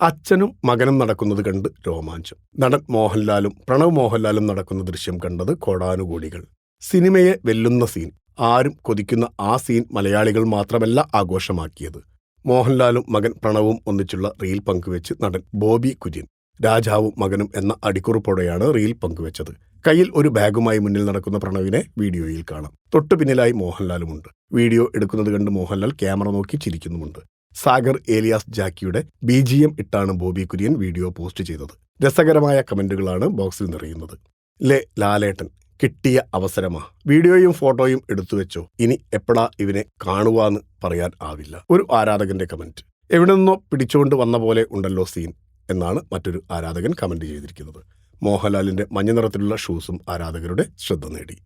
അച്ഛനും മകനും നടക്കുന്നത് കണ്ട് രോമാഞ്ചം. നടൻ മോഹൻലാലും പ്രണവ് മോഹൻലാലും നടക്കുന്ന ദൃശ്യം കണ്ടത് കോടാനുകൂടികൾ. സിനിമയെ വെല്ലുന്ന സീൻ. ആരും കൊതിക്കുന്ന ആ സീൻ മലയാളികൾ മാത്രമല്ല ആഘോഷമാക്കിയത്. മോഹൻലാലും മകൻ പ്രണവും ഒന്നിച്ചുള്ള റീൽ പങ്കുവെച്ച് നടൻ ബോബി കുര്യൻ. രാജാവും മകനും എന്ന അടിക്കുറിപ്പോടെയാണ് റീൽ പങ്കുവെച്ചത്. കയ്യിൽ ഒരു ബാഗുമായി മുന്നിൽ നടക്കുന്ന പ്രണവിനെ വീഡിയോയിൽ കാണാം. തൊട്ടു പിന്നിലായി മോഹൻലാലുമുണ്ട്. വീഡിയോ എടുക്കുന്നത് കണ്ട് മോഹൻലാൽ ക്യാമറ നോക്കി ചിരിക്കുന്നുമുണ്ട്. സാഗർ ഏലിയാസ് ജാക്കിയുടെ ബി ജി എം ഇട്ടാണ് ബോബി കുര്യൻ വീഡിയോ പോസ്റ്റ് ചെയ്തത്. രസകരമായ കമന്റുകളാണ് ബോക്സിൽ നിറയുന്നത്. ലെ ലാലേട്ടൻ കിട്ടിയ അവസരമാ. വീഡിയോയും ഫോട്ടോയും എടുത്തു വെച്ചോ. ഇനി എപ്പോഴാ ഇവനെ കാണുവാന്ന് പറയാൻ ആവില്ല. ഒരു ആരാധകന്റെ കമന്റ്. എവിടെ നിന്നോ പിടിച്ചുകൊണ്ട് വന്ന പോലെ ഉണ്ടല്ലോ സീൻ എന്നാണ് മറ്റൊരു ആരാധകൻ കമന്റ് ചെയ്തിരിക്കുന്നത്. മോഹൻലാലിന്റെ മഞ്ഞ നിറത്തിലുള്ള ഷൂസും ആരാധകരുടെ ശ്രദ്ധ നേടി.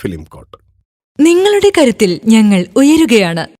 ഫിലിം കോട്ട്. നിങ്ങളുടെ കരുത്തിൽ ഞങ്ങൾ ഉയരുകയാണ്.